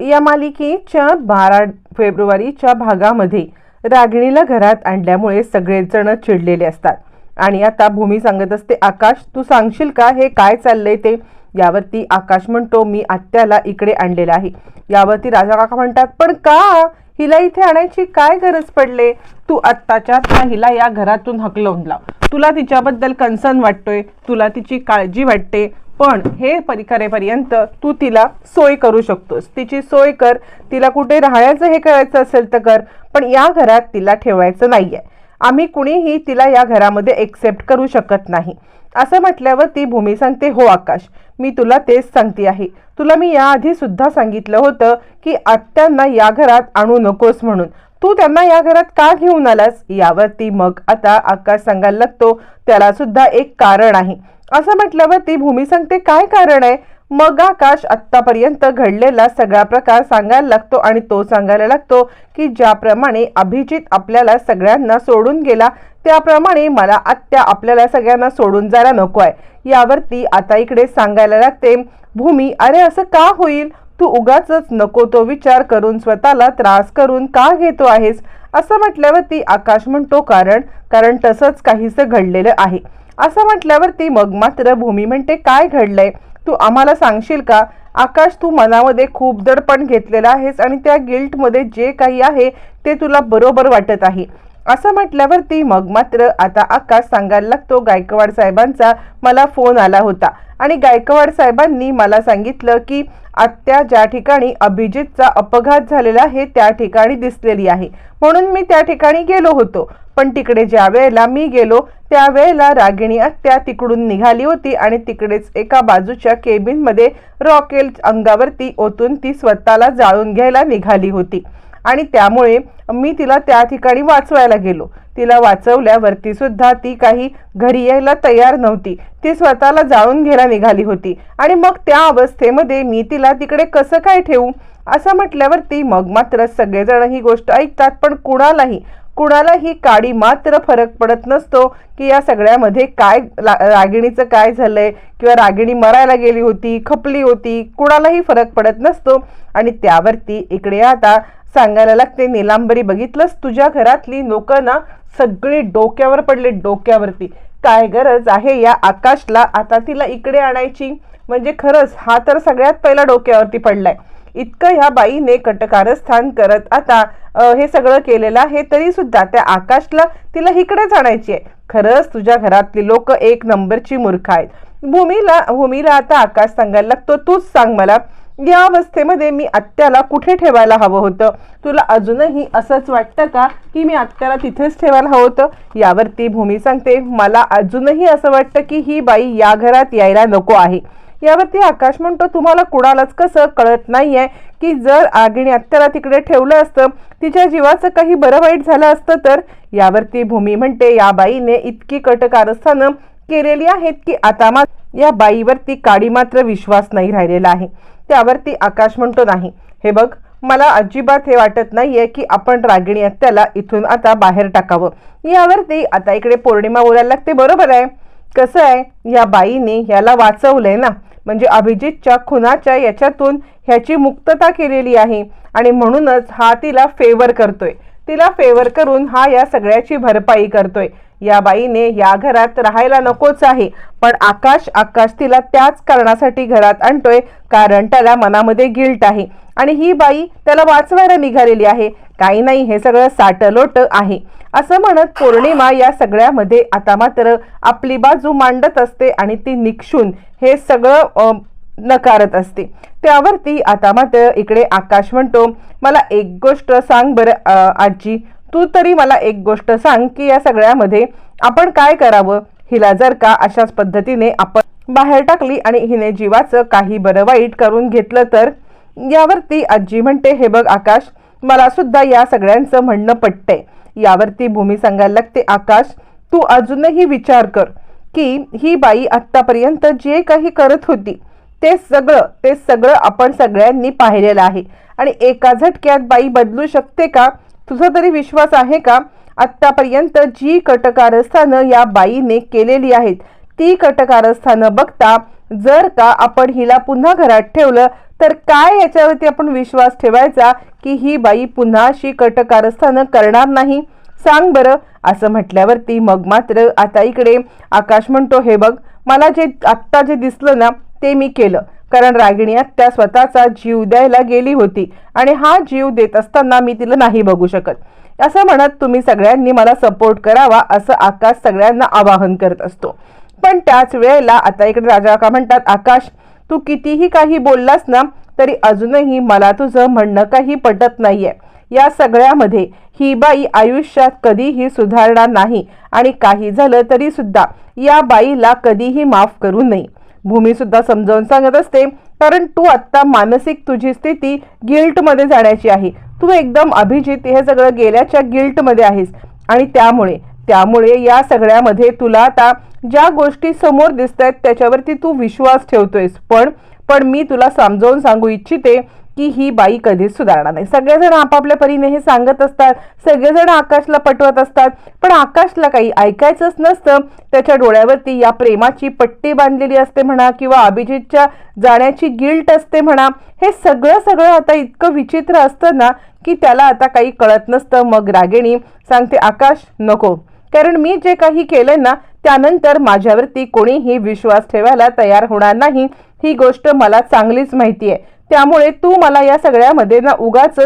या मालिकेच्या बारा फेब्रुवारीच्या भागामध्ये रागिणीला घरात आणल्यामुळे सगळेजण चिडलेले असतात. आणि आता भूमी सांगत असते आकाश तू सांगशील का? हे काय चाललंय ते? यावरती आकाश म्हणतो मी आत्याला इकडे आणलेला आहे. यावरती राजा काका म्हणतात पण का? हिला इथे आणायची काय गरज पडले? तू आत्ताच्या हिला या घरातून हकलवून लाव. तुला तिच्याबद्दल कन्सर्न वाटतोय. तुला तिची काळजी वाटते. पण हे परी करेपर्यंत तू तिला सोय करू शकतोस. तिची सोय कर. तिला कुठे राहण्याचं हे करायचं असेल तर कर पण या घरात तिला ठेवायचं नाही आहे आम्ही कुणीही तिला या घरामध्ये एक्सेप्ट करू शकत नाही. असं म्हटल्यावर ती भूमी सांगते हो आकाश मी तुला तेच सांगते आहे. तुला मी याआधी सुद्धा सांगितलं होतं की आत्यांना या घरात आणू नकोस म्हणून. तू त्यांना या घरात का घेऊन आलास? यावरती मग आता आकाश सांगायला लागतो त्याला सुद्धा एक कारण आहे. असं म्हटल्यावर ती भूमी सांगते काय कारण आहे? मग आकाश आत्तापर्यंत घडलेला सगळा प्रकार सांगायला लागतो आणि तो सांगायला लागतो की ज्याप्रमाणे अभिजित आपल्याला सगळ्यांना सोडून गेला त्याप्रमाणे मला आत्या आपल्याला सगळ्यांना सोडून जायला नको आहे. यावरती आता इकडे सांगायला लागते भूमी अरे असं का होईल? तू उगाच नको तो विचार करून स्वतःला त्रास करून का घेतो आहेस? असं म्हटल्यावर ती आकाश म्हणतो कारण कारण तसंच काहीसं घडलेलं आहे. असं म्हटल्यावर ती मग मात्र भूमी म्हणते काय घडलंय? तू आम्हाला सांगशील का? आकाश तू मनामध्ये खूप दडपण घेतलेलं आहेस आणि त्या गिल्टमध्ये जे काही आहे ते तुला बरोबर वाटत आहे. असं म्हटल्यावरती मग मात्र आता आकाश सांगायला लागतो गायकवाड साहेबांचा मला फोन आला होता. आणि गायकवाड साहेबांनी मला सांगितलं की आत्या ज्या ठिकाणी अभिजितचा अपघात झालेला आहे त्या ठिकाणी दिसलेली आहे. म्हणून मी त्या ठिकाणी गेलो होतो. पण तिकडे ज्या वेळेला मी गेलो त्यावेळेला रागिणी आत्या तिकडून निघाली होती आणि तिकडेच एका बाजूच्या केबिनमध्ये रॉकेल अंगावरती ओतून ती स्वतःला जाळून घ्यायला निघाली होती. आणि त्यामुळे मी तिला त्या ठिकाणी वाचवायला गेलो. तिला वाचवल्यावरती सुद्धा ती काही घरी यायला तयार नव्हती. ती स्वतःला जाळून घ्यायला निघाली होती. आणि मग त्या अवस्थेमध्ये मी तिला तिकडे कसं काय ठेवू? असं म्हटल्यावरती मग मात्र सगळेजण ही गोष्ट ऐकतात पण कुणालाही कुणालाही काडी मात्र फरक पडत नसतो की या सगळ्यामध्ये काय रागिणीचं काय झालंय किंवा रागिणी मरायला गेली होती खपली होती कुणालाही फरक पडत नसतो. आणि त्यावरती इकडे आता सांगायला लागते निलांबरी बघितलंस? तुझ्या घरातली लोक ना सगळी डोक्यावर पडले डोक्यावरती. काय गरज आहे या आकाशला? आता तिला इकडे आणायची. म्हणजे खरंच हा तर सगळ्यात पहिला डोक्यावरती पडलाय. इतकं ह्या बाईने कटकारस्थान करत आता हे सगळं केलेलं आहे तरी सुद्धा त्या आकाशला तिला इकडेच आणायची आहे. खरंच तुझ्या घरातली लोक एक नंबरची मूर्ख आहेत. भूमीला भूमीला आता आकाश सांगायला लागतो तूच सांग मला या अवस्थेमध्ये मी आत्याला कुठे ठेवायला हवं होतं? तुला अजूनही असंच वाटतं का की मी आत्याला तिथेच ठेवायला हवं होतं? यावरती भूमी सांगते मला अजूनही असं वाटतं की ही बाई या घरात यायला नको आहे. यावरती आकाश म्हणतो तुम्हाला कुणालाच कसं कळत नाही आहे की जर आगिणी आत्याला तिकडे ठेवलं असतं तिच्या जीवाचं काही बरं वाईट झालं असतं तर? यावरती भूमी म्हणते या बाईने इतकी कटकारस्थानं केलेली आहेत की आता मा या बाईवरती काडी मात्र विश्वास नाही राहिलेला आहे. त्यावरती आकाश म्हणतो नाही. हे बघ मला अजिबात हे वाटत नाहीये की आपण रागिणी त्याला इथून आता बाहेर टाकावं. यावरती आता इकडे पौर्णिमा बोलायला लागते बरोबर आहे. कसं आहे या बाईने ह्याला वाचवलंय ना म्हणजे अभिजितच्या खुनाच्या याच्यातून ह्याची मुक्तता केलेली आहे आणि म्हणूनच हा तिला फेवर करतोय. तिला फेवर करून हा या सगळ्याची भरपाई करतोय. या बाईने या घरात राहायला नकोच आहे. पण आकाश आकाश तिला त्याच कारणासाठी घरात आणतोय कारण त्याला मनामध्ये गिल्ट आहे. आणि ही बाई त्याला वाचवायला निघालेली आहे. काही नाही हे सगळं साटलोट आहे. असं म्हणत पौर्णिमा या सगळ्यामध्ये आता मात्र आपली बाजू मांडत असते आणि ती निक्षून हे सगळं नकारत असते. त्यावरती आता मात्र इकडे आकाश म्हणतो मला एक गोष्ट सांग बरं आजी. तू तरी मला एक गोष्ट सांग की या सगळ्यामध्ये आपण काय करावं? हिला जर का अशाच पद्धतीने आपण बाहेर टाकली आणि हिने जीवाचं काही बरं वाईट करून घेतलं तर? यावरती आजी म्हणते हे बघ आकाश मला सुद्धा या सगळ्यांचं म्हणणं पटतंय. यावरती भूमी सांगायला लागते आकाश तू अजूनही विचार कर की ही बाई आत्तापर्यंत जे काही करत होती ते सगळं ते सगळं आपण सगळ्यांनी पाहिलेलं आहे. आणि एका झटक्यात बाई बदलू शकते का? तुझा तरी विश्वास आहे का? आत्तापर्यंत जी कटकारस्थानं या बाईने केलेली आहेत ती कटकारस्थानं बघता जर का आपण हिला पुन्हा घरात ठेवलं तर काय याच्यावरती आपण विश्वास ठेवायचा की ही बाई पुन्हा अशी कटकारस्थानं करणार नाही? सांग बरं. असं म्हटल्यावरती मग मात्र आता इकडे आकाश म्हणतो हे बघ मला जे आत्ता जे दिसलं ना ते मी केलं. कारण रागिणी आत्या स्वतःचा जीव द्यायला गेली होती आणि हा जीव देत असताना मी तिला नाही बघू शकत. असं म्हणत तुम्ही सगळ्यांनी मला सपोर्ट करावा असं आकाश सगळ्यांना आवाहन करत असतो. पण त्याच वेळेला आता इकडे राजा का म्हणतात आकाश तू कितीही काही बोललास ना तरी अजूनही मला तुझं म्हणणं काही पटत नाहीये. या सगळ्यामध्ये ही बाई आयुष्यात कधीही सुधारणार नाही आणि काही झालं तरी सुद्धा या बाईला कधीही माफ करू नये. भूमीसुद्धा समजावून सांगत असते कारण तू आत्ता मानसिक तुझी स्थिती गिल्टमध्ये जाण्याची आहे. तू एकदम अभिजित हे सगळं गेल्याच्या गिल्टमध्ये आहेस. आणि त्यामुळे त्यामुळे या सगळ्यामध्ये तुला आता ज्या गोष्टी समोर दिसत आहेत त्याच्यावरती तू विश्वास ठेवतोयस. पण पण मी तुला समजावून सांगू इच्छिते की ही बाई कधीच सुधारणार नाही. सगळेजण आपापल्या परीने हे सांगत असतात सगळेजण आकाशला पटवत असतात पण आकाशला काही ऐकायचंच नसतं. त्याच्या डोळ्यावरती या प्रेमाची पट्टी बांधलेली असते म्हणा किंवा अभिजितच्या जाण्याची गिल्ट असते म्हणा हे सगळं सगळं आता इतकं विचित्र असतं ना की त्याला आता काही कळत नसतं. मग रागिणी सांगते आकाश नको. कारण मी जे काही केलंय ना त्यानंतर माझ्यावरती कोणीही विश्वास ठेवायला तयार होणार नाही. ही गोष्ट मला चांगलीच माहिती आहे त्यामुळे तू मला या सगळ्यामध्ये ना उगाच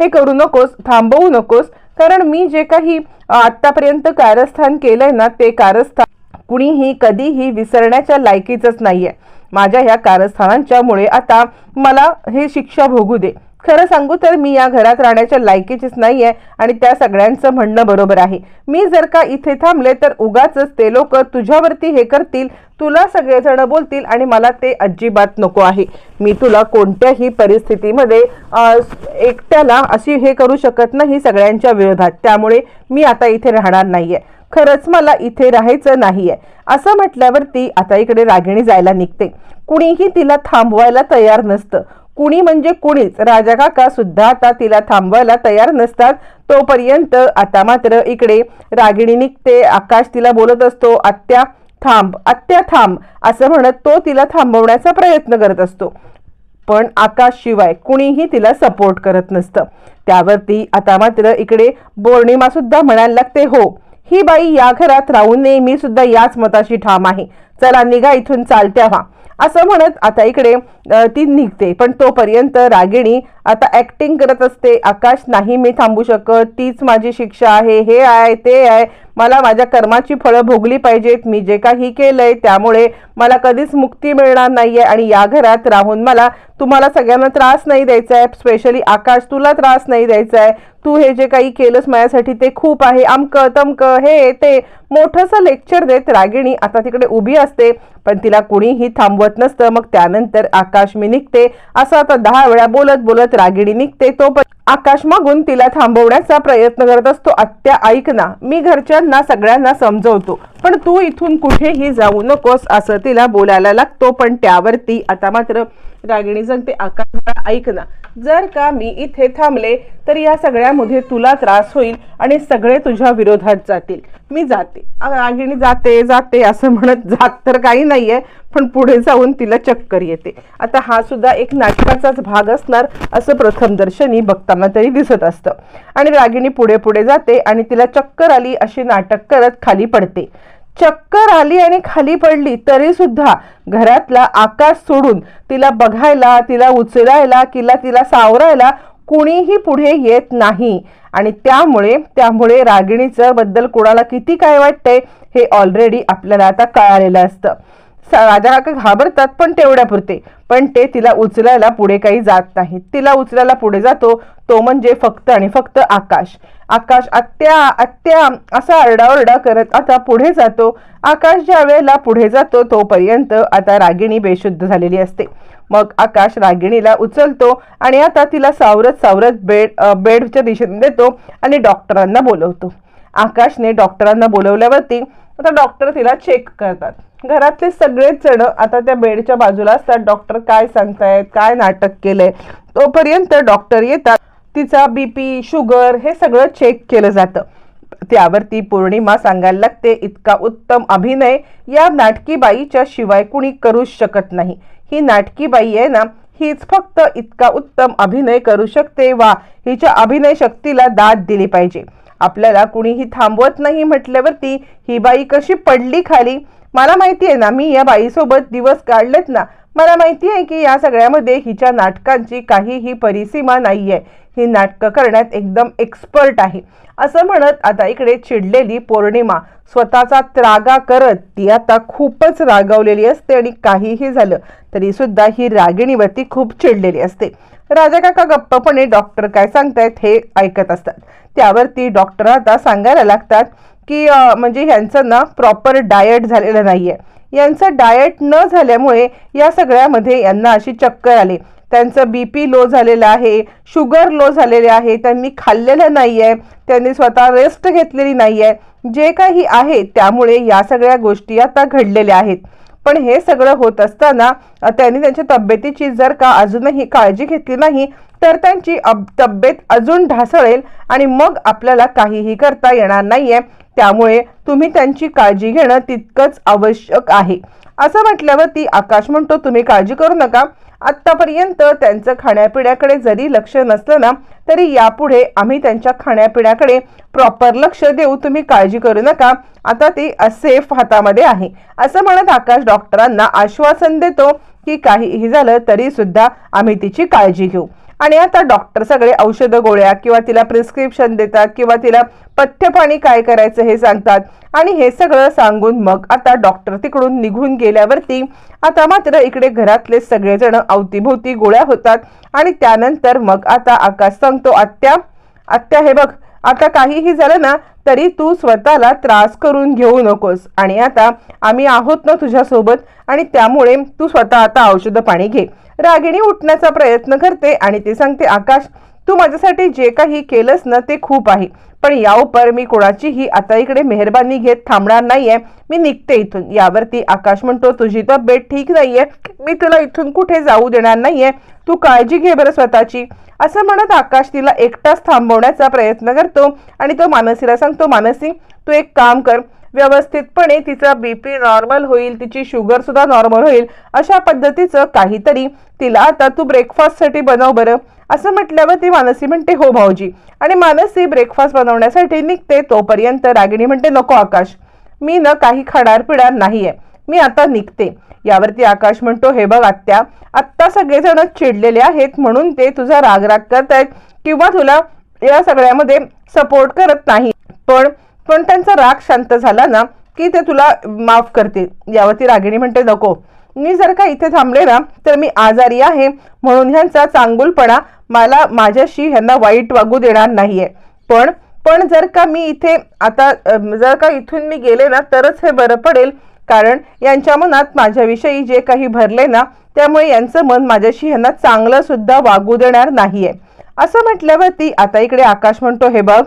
हे करू नकोस थांबवू नकोस. कारण मी जे काही आत्तापर्यंत कारस्थान केलंय ना ते कारस्थान कुणीही कधीही विसरण्याच्या लायकीच नाहीये. माझ्या ह्या कारस्थानांच्यामुळे आता मला हे शिक्षा भोगू दे. खरं सांगू तर मी या घरात राहण्याच्या लायकीचीच नाही आहे आणि त्या सगळ्यांचं म्हणणं बरोबर आहे. मी जर का इथे थांबले तर उगाच ते लोक तुझ्यावरती हे करतील तुला सगळेजण बोलतील आणि मला ते अजिबात नको आहे. मी तुला कोणत्याही परिस्थितीमध्ये एकट्याला अशी हे करू शकत नाही सगळ्यांच्या विरोधात. त्यामुळे मी आता इथे राहणार नाहीये. खरंच मला इथे राहायचं नाहीये. असं म्हटल्यावरती आता इकडे रागिणी जायला निघते. कुणीही तिला थांबवायला तयार नसतं. कुणी म्हणजे कुणीच. राजा काका सुद्धा आता तिला थांबवायला तयार नसतात. तोपर्यंत आता मात्र इकडे रागिणी निघते. आकाश तिला बोलत असतो आत्या थांब आत्या थांब असं म्हणत तो तिला थांबवण्याचा प्रयत्न करत असतो. पण आकाश शिवाय कुणीही तिला सपोर्ट करत नसतं. त्यावरती आता मात्र इकडे पौर्णिमा सुद्धा म्हणायला लागते हो ही बाई या घरात राहू नये. मी सुद्धा याच मताशी ठाम आहे. चला निघा इथून चालत्या व्हा. असं म्हणत आता इकडे ती निघते. पण तोपर्यंत रागिणी आता ॲक्टिंग करत असते. आकाश नाही मी थांबू शकत. तीच माझी शिक्षा आहे. हे आहे ते आहे. मला माझ्या कर्माची फळं भोगली पाहिजेत. मी जे काही केलंय त्यामुळे मला कधीच मुक्ती मिळणार नाही आहे आणि या घरात राहून मला तुम्हाला सगळ्यांना त्रास नाही द्यायचा आहे स्पेशली आकाश तुला त्रास नाही द्यायचा आहे तू हे जे काही केलंस माझ्यासाठी ते खूप आहे. अमकं तमकं हे ते. मोठंसं लेक्चर देत रागिणी आता तिकडे उभी असते पण तिला कुणीही थांबवत नसतं. मग त्यानंतर आकाश मी निघते. असं आता दहा वेळा बोलत बोलत रागिणी निघते. तो पण आकाश मागून तिला थांबवण्याचा प्रयत्न करत असतो. आत्या ऐक ना मी घरच्यांना सगळ्यांना समजवतो पण तू इथून कुठेही जाऊ नकोस असं तिला बोलायला लागतो. पण त्यावरती आता मात्र रागिणी जगते आकाश ऐक ना. जर का मी इथे थांबले तर या सगळ्यामध्ये तुला त्रास होईल आणि सगळे तुझ्या विरोधात जातील. मी जाते. रागिणी जाते जाते असं म्हणत जात तर काही नाहीये पण पुढे जाऊन तिला चक्कर येते. आता हा सुद्धा एक नाटकाचाच भाग असणार असं प्रथमदर्शनी बघताना तरी दिसत असतं. आणि रागिणी पुढे पुढे जाते आणि तिला चक्कर आली अशी नाटक करत खाली पडते. चक्कर आली आणि खाली पडली तरी सुद्धा घरातला आकाश सोडून तिला बघायला तिला उचलायला किंवा तिला सावरायला कुणीही पुढे येत नाही. आणि त्यामुळे त्यामुळे रागिणीचं बद्दल कोणाला किती काय वाटतंय हे ऑलरेडी आपल्याला आता कळालेलं असतं. राजा काका घाबरतात पण तेवढ्यापुरते पण ते तिला उचलायला पुढे काही जात नाहीत. तिला उचलायला पुढे जातो तो म्हणजे फक्त आणि फक्त आकाश. आकाश आत्या आत्या असा आरडाओरडा करत आता पुढे जातो. आकाश ज्या वेळेला पुढे जातो तोपर्यंत आता रागिणी बेशुद्ध झालेली असते. मग आकाश रागिणीला उचलतो आणि आता तिला सावरत सावरत बेड बेडच्या दिशेने देतो आणि डॉक्टरांना बोलवतो. आकाशने डॉक्टरांना बोलवल्यावरती आता डॉक्टर तिला चेक करतात. घरातले सगळेच जण आता त्या बेडच्या बाजूला असतात. डॉक्टर काय सांगतायत काय नाटक केलंय? तोपर्यंत डॉक्टर येतात. तिचा बीपी शुगर हे सगळं चेक केलं जातं. त्यावरती पौर्णिमा सांगायला लागते इतका उत्तम अभिनय या नाटकी बाईच्या शिवाय कुणी करूच शकत नाही. ही नाटकी बाई आहे ना हीच फक्त इतका उत्तम अभिनय करू शकते. वा हिच्या अभिनय शक्तीला दाद दिली पाहिजे. आपल्याला कुणीही थांबवत नाही म्हटल्यावरती ही बाई कशी पडली खाली? मला माहिती आहे ना मी या बाईसोबत दिवस काढलेत ना मला माहिती आहे की या सगळ्यामध्ये हिच्या नाटकांची काहीही परिसीमा नाही आहे ही नाटकं करण्यात एकदम एक्सपर्ट आहे. असं म्हणत आता इकडे चिडलेली पौर्णिमा स्वतःचा त्रागा करत ती आता खूपच रागावलेली असते आणि काहीही झालं तरी सुद्धा ही रागिणीवरती खूप चिडलेली असते. राजा काका गप्पपणे डॉक्टर काय सांगतायत हे ऐकत असतात. त्यावरती डॉक्टर आता सांगायला लागतात की म्हणजे ह्यांचं ना प्रॉपर डायट झालेलं नाही आहे यांचं डायट न झाल्यामुळे या सगळ्यामध्ये यांना अशी चक्कर आली. त्यांचं बी पी लो झालेलं आहे शुगर लो झालेले आहे त्यांनी खाल्लेलं नाही आहे त्यांनी स्वतः रेस्ट घेतलेली नाही आहे जे काही आहे त्यामुळे या सगळ्या गोष्टी आता घडलेल्या आहेत. पण हे सगळं होत असताना त्यांनी त्यांच्या तब्येतीची जर का अजूनही काळजी घेतली नाही तर त्यांची अब तब्येत अजून ढासळेल आणि मग आपल्याला काहीही करता येणार नाहीये. त्यामुळे तुम्ही त्यांची काळजी घेणं तितकंच आवश्यक आहे. असं म्हटल्यावर ती आकाश म्हणतो तुम्ही काळजी करू नका. आत्तापर्यंत त्यांचं खाण्यापिण्याकडे जरी लक्ष नसलं ना तरी यापुढे आम्ही त्यांच्या खाण्यापिण्याकडे प्रॉपर लक्ष देऊ. तुम्ही काळजी करू नका. आता ती सेफ हातामध्ये आहे. असं म्हणत आकाश डॉक्टरांना आश्वासन देतो की काहीही झालं तरी सुद्धा आम्ही तिची काळजी घेऊ. आणि आता डॉक्टर सगळे औषध गोळ्या किंवा तिला प्रिस्क्रिप्शन देतात किंवा तिला पथ्यपाणी काय करायचं हे सांगतात. आणि हे सगळं सांगून मग आता डॉक्टर तिकडून निघून गेल्यावरती आता मात्र इकडे घरातले सगळेजण अवतीभोवती गोळ्या होतात. आणि त्यानंतर मग आता आकाश सांगतो आत्या आत्या हे बघ आता काहीही झालं ना तरी तू स्वतःला त्रास करून घेऊ नकोस. आणि आता आम्ही आहोत ना तुझ्यासोबत आणि त्यामुळे तू स्वतः आता औषध पाणी घे. रागिणी उठण्याचा प्रयत्न करते आणि ती सांगते आकाश तू माझ्यासाठी जे काही केलंस ना ते खूप आहे. पण या मी कोणाचीही आता इकडे मेहरबानी घेत थांबणार नाहीये. मी निघते इथून. यावरती आकाश म्हणतो तुझी तब्येत ठीक नाहीये. मी तुला इथून कुठे जाऊ देणार नाहीये. तू काळजी घे बरं स्वतःची. असं म्हणत आकाश तिला एकटाच थांबवण्याचा प्रयत्न करतो आणि तो मानसीला सांगतो मानसी तू एक काम कर. व्यवस्थितपणे तिचा बीपी नॉर्मल होईल तिची शुगर सुद्धा नॉर्मल होईल. अशा पद्धतीचं काहीतरी. तिला आता तू ब्रेकफास्टसाठी बनव बरं. असं म्हटल्यावर ती मानसी म्हणते हो भाऊजी. आणि मानसी ब्रेकफास्ट बनवण्यासाठी निघते तोपर्यंत रागिणी म्हणते नको आकाश मी न काही खाणार पिणार नाहीये मी आता निघते. यावरती आकाश म्हणतो हे बघ आत्या आत्ता सगळेजण चिडलेले आहेत म्हणून ते तुझा राग राग करत करतायत किंवा तुला या सगळ्यामध्ये सपोर्ट करत नाही. पण पण त्यांचा राग शांत झाला ना की ते तुला माफ करतील. यावरती रागिणी म्हणते नको मी जर का इथे थांबले ना तर मी आजारी आहे. म्हणून ह्यांचा चांगुलपणा मला माझ्याशी ह्यांना वाईट वागू देणार नाहीये. पण पण जर का मी इथे आता जर का इथून मी गेले ना तरच हे बरं पडेल. कारण यांच्या मनात माझ्याविषयी जे काही भरले ना त्यामुळे यांचं मन माझ्याशी ह्यांना चांगलं सुद्धा वागू देणार नाहीये. असं म्हटल्यावरती आता इकडे आकाश म्हणतो हे बघ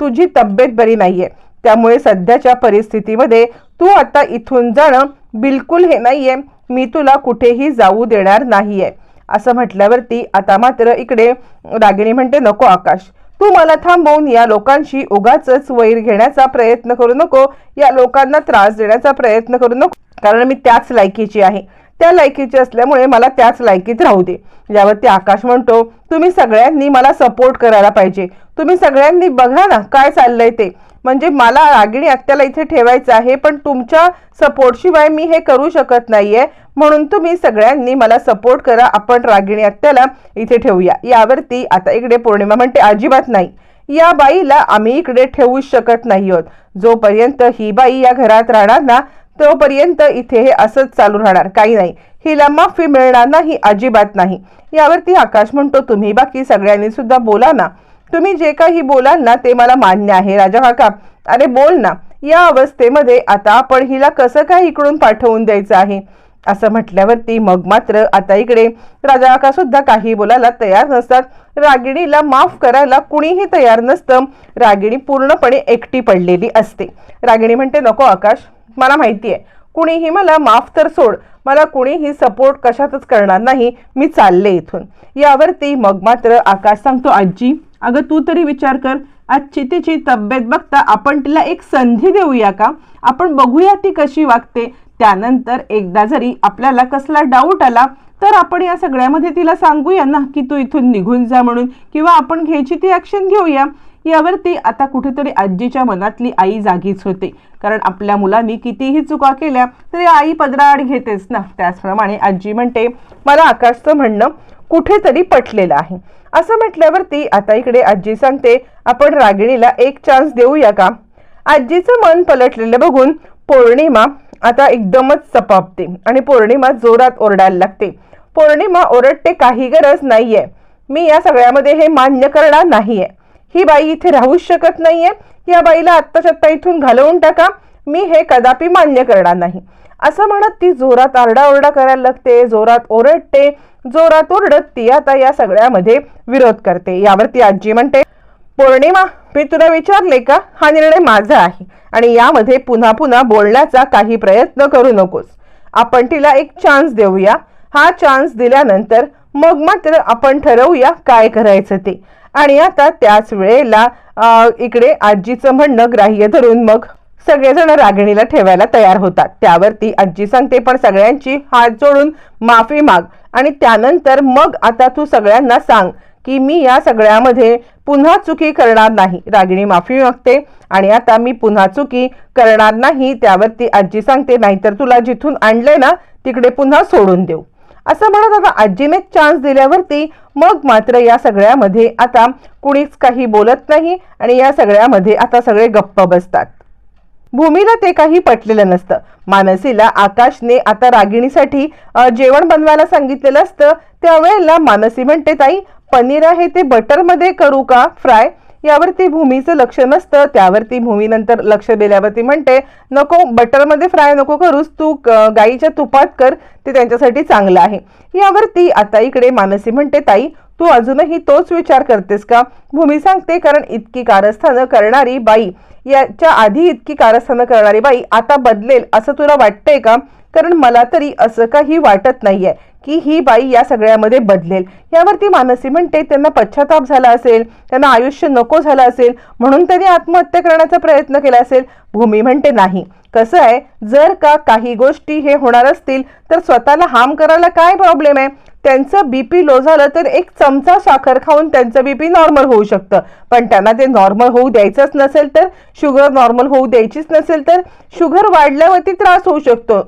तुझी तब्येत बरी नाहीये. त्यामुळे सध्याच्या परिस्थितीमध्ये तू आता इथून जाणं बिलकुल हे नाहीये. मी तुला कुठेही जाऊ देणार नाहीये. असं म्हटल्यावरती आता मात्र इकडे रागिणी म्हणते नको आकाश तू मला थांबवून या लोकांशी उगाच वैर घेण्याचा प्रयत्न करू नको या लोकांना त्रास देण्याचा प्रयत्न करू नको कारण मी त्याच लायकीची आहे. त्या लायकीची असल्यामुळे मला त्याच लायकीत राहू दे. यावरती आकाश म्हणतो तुम्ही सगळ्यांनी मला सपोर्ट करायला पाहिजे. तुम्ही सगळ्यांनी बघा ना काय चाललंय ते. म्हणजे मला रागिणी आत्याला इथे ठेवायचं आहे पण तुमच्या सपोर्टशिवाय मी हे करू शकत नाहीये. म्हणून तुम्ही सगळ्यांनी मला सपोर्ट करा. आपण रागिणी आत्याला इथे ठेवूया. यावरती आता इकडे पौर्णिमा म्हणते अजिबात नाही. या बाईला आम्ही इकडे ठेवू शकत नाही आहोत. जोपर्यंत ही बाई या घरात राहणार ना तोपर्यंत इथे हे असंच चालू राहणार. काही नाही. हिला माफी मिळणार नाही अजिबात नाही. यावरती आकाश म्हणतो तुम्ही बाकी सगळ्यांनी सुद्धा बोला ना. तुम्ही जे काही बोलाल ना ते मला मान्य आहे राजा काका. अरे बोल ना. या अवस्थेमध्ये आता आपण हिला कसं काय इकडून पाठवून द्यायचं आहे? असं म्हटल्यावरती मग मात्र आता इकडे राजा काका सुद्धा काही बोलायला तयार नसतात. रागिणीला माफ करायला कुणीही तयार नसतं. रागिणी पूर्णपणे एकटी पडलेली असते. रागिणी म्हणते नको आकाश मला माहिती आहे कुणीही मला माफ तर सोड. मला कुणीही सपोर्ट कशातच करणार नाही. मी चालले इथून. यावरती मग मात्र आकाश सांगतो आजी अगं तू तरी विचार कर. आजची तिची तब्येत बघता आपण तिला एक संधी देऊया का? आपण बघूया ती कशी वागते. त्यानंतर एकदा जरी आपल्याला कसला डाऊट आला तर आपण या सगळ्यामध्ये तिला सांगूया ना की तू इथून निघून जा म्हणून किंवा आपण घ्यायची ती ॲक्शन घेऊया. यावरती आता कुठेतरी आजीच्या मनातली आई जागीच होते. कारण आपल्या मुलांनी कितीही चुका केल्या तरी आई पदराआड घेतेच ना. त्याचप्रमाणे आजी म्हणते मला आकाशचं म्हणणं कुठेतरी पटलेलं आहे. असं म्हटल्यावरती आता इकडे आजी सांगते आपण रागिणीला एक चान्स देऊया का? आजीचं मन पलटलेलं बघून पौर्णिमा आता एकदमच चपापते आणि पौर्णिमा जोरात ओरडायला लागते. पौर्णिमा ओरडते काही गरज नाहीये. मी या सगळ्यामध्ये हे मान्य करणार नाहीये. ही बाई इथे राहूच शकत नाहीये. या बाईला आत्ताच्या आत्ता इथून घालवून टाका. मी हे कदापि मान्य करणार नाही. असं म्हणत ती जोरात आरडाओरडा करायला लागते जोरात ओरडते. जोरात ओरडत. ती आता या सगळ्यामध्ये विरोध करते. यावरती आजी म्हणते पौर्णिमा मी तुला विचारले का? हा निर्णय माझा आहे. आणि यामध्ये पुन्हा पुन्हा बोलण्याचा काही प्रयत्न करू नकोस. आपण तिला एक चान्स देऊया. हा चान्स दिल्यानंतर मग मात्र आपण ठरवूया काय करायचं ते. आणि आता त्याच वेळेला इकडे आजीचं म्हणणं ग्राह्य धरून मग सगळेजण रागिणीला ठेवायला तयार होतात. त्यावरती आजी सांगते पण सगळ्यांची हात जोडून माफी माग आणि त्यानंतर मग आता तू सगळ्यांना सांग की मी या सगळ्यामध्ये पुन्हा चुकी करणार नाही. रागिणी माफी मागते आणि आता मी पुन्हा चुकी करणार नाही. त्यावरती आजी सांगते नाहीतर तुला जिथून आणले ना तिकडे पुन्हा सोडून देऊ. असं म्हणत आता आजीने चान्स दिल्यावरती मग मात्र या सगळ्यामध्ये आता कुणीच काही बोलत नाही आणि या सगळ्यामध्ये आता सगळे गप्प बसतात. भूमीला ते काही पटलेलं नसतं. मानसीला आकाशने आता रागिणीसाठी जेवण बनवायला सांगितलेलं असतं. त्यावेळेला मानसी म्हणते ताई पनीर आहे ते बटरमध्ये करू का फ्राय? यावरती भूमीचं लक्ष नसतं. त्यावरती भूमी नंतर लक्ष दिल्यावरती म्हणते नको बटरमध्ये फ्राय नको करूस. तू गाईच्या तुपात कर. ते त्यांच्यासाठी चांगलं आहे. यावरती आता इकडे मानसी म्हणते ताई तू अजूनही तोच विचार करतेस का? भूमी सांगते कारण इतकी कारस्थानं करणारी बाई याच्या आधी इतकी कारस्थानं करणारी बाई आता बदलेल असं तुला वाटतंय का? कारण मला तरी असं काही वाटत नाहीये की ही बाई या सगळ्यामध्ये बदलेल. यावरती मानसी म्हणते त्यांना पश्चाताप झाला असेल त्यांना आयुष्य नको झालं असेल म्हणून त्यांनी आत्महत्या करण्याचा प्रयत्न केला असेल. भूमी म्हणते नाही. कसं आहे? जर का काही गोष्टी हे होणार असतील तर स्वतःला हार्म करायला काय प्रॉब्लेम आहे? त्यांचं बीपी लो झालं तर एक चमचा साखर खाऊन त्यांचं बीपी नॉर्मल होऊ शकतं. पण त्यांना ते नॉर्मल होऊ द्यायचंच नसेल तर शुगर नॉर्मल होऊ द्यायचीच नसेल तर शुगर वाढल्यावरती त्रास होऊ शकतो.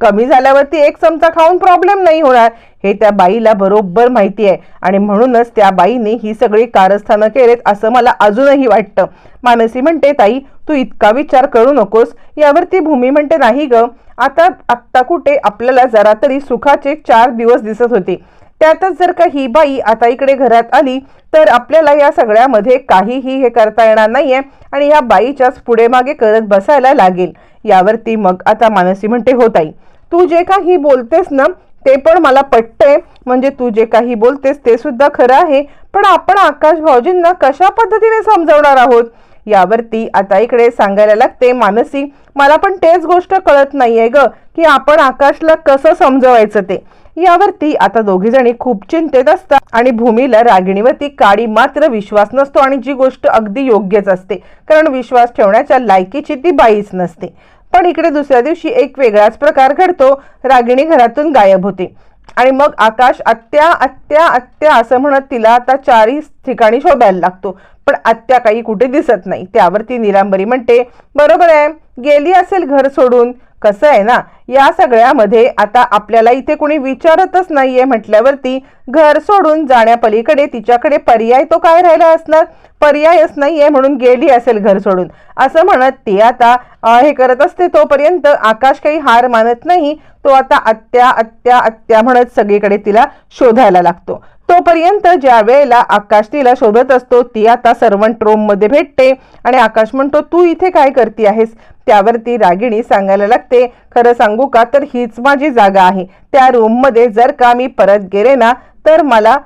कमी झाल्यावरती एक चमचा खाऊन प्रॉब्लेम नाही होणार. हे त्या बाईला बरोबर माहिती आहे. आणि म्हणूनच त्या बाईने ही सगळी कारस्थानं केलेत असं मला अजूनही वाटतं. मानसी म्हणते ताई तू इतका विचार करू नकोस. यावरती भूमी म्हणते नाही ग. आता आत्ता कुठे आपल्याला जरा तरी सुखाचे चार दिवस दिसत होते. त्यातच जर का ही बाई आता इकडे घरात आली तर आपल्याला या सगळ्यामध्ये काहीही हे करता येणार नाहीये आणि या बाईच्याच पुढे मागे करत बसायला लागेल. यावरती मग आता मानसी म्हणते हो ताई. तू जे काही बोलतेस ना ते पण मला पटतंय. म्हणजे तू जे काही बोलतेस ते सुद्धा खरं आहे. पण आपण आकाश भाऊजींना कशा पद्धतीने समजवणार आहोत? यावरती आता इकडे सांगायला लागते मानसी. मला पण तेच गोष्ट कळत नाहीये ग की आपण आकाशला कसं समजवायचं ते. यावरती आता दोघी जणी खूप चिंतेत असतात आणि भूमीला रागिणीवरती काडी मात्र विश्वास नसतो आणि जी गोष्ट अगदी योग्यच असते. कारण विश्वास ठेवण्याच्या लायकीची ती बाईच नसते. पण इकडे दुसऱ्या दिवशी एक वेगळाच प्रकार घडतो. रागिणी घरातून गायब होते. आणि मग आकाश आत्या आत्या आत्या असं म्हणत तिला आता चारही ठिकाणी शोधायला लागतो. पण आत्या काही कुठे दिसत नाही. त्यावर ती निलांबरी म्हणते बरोबर आहे. गेली असेल घर सोडून? कसं आहे ना? या सगळ्यामध्ये आता आपल्याला इथे कोणी विचारतच नाहीये म्हटल्यावरती घर सोडून जाण्यापलीकडे तिच्याकडे पर्याय तो काय राहिला असणार? पर्यायच नाहीये म्हणून गेली असेल घर सोडून. असं म्हणत ती आता हे करत असते तोपर्यंत आकाश काही हार मानत नाही. तो आता आत्या आत्या आत्या म्हणत सगळीकडे तिला शोधायला लागतो. तोपर्यंत ज्या वेळेला आकाश तिला शोधत असतो ती आता सर्वंट रोममध्ये भेटते. आणि आकाश म्हणतो तू इथे काय करते आहेस? त्यावर ती रागिणी सांगायला लागते खरं सांगू का? तर हीच माझी जागा आहे. त्या रूममध्ये जर का मी परत गेले ना तर मला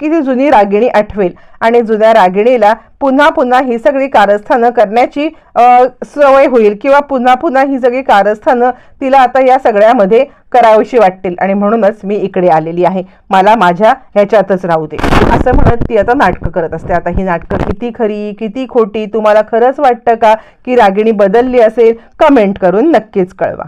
किती जुनी रागिणी आठवेल. आणि जुन्या रागिणीला पुन्हा पुन्हा ही सगळी कारस्थानं करण्याची सवय होईल. किंवा पुन्हा पुन्हा ही सगळी कारस्थानं तिला आता या सगळ्यामध्ये करावीशी वाटतील आणि म्हणूनच मी इकडे आलेली आहे. मला माझ्या ह्याच्यातच राहू दे. असं म्हणत ती आता नाटकं करत असते. आता ही नाटकं किती खरी किती खोटी तुम्हाला खरंच वाटतं का की रागिणी बदलली असेल? कमेंट करून नक्कीच कळवा.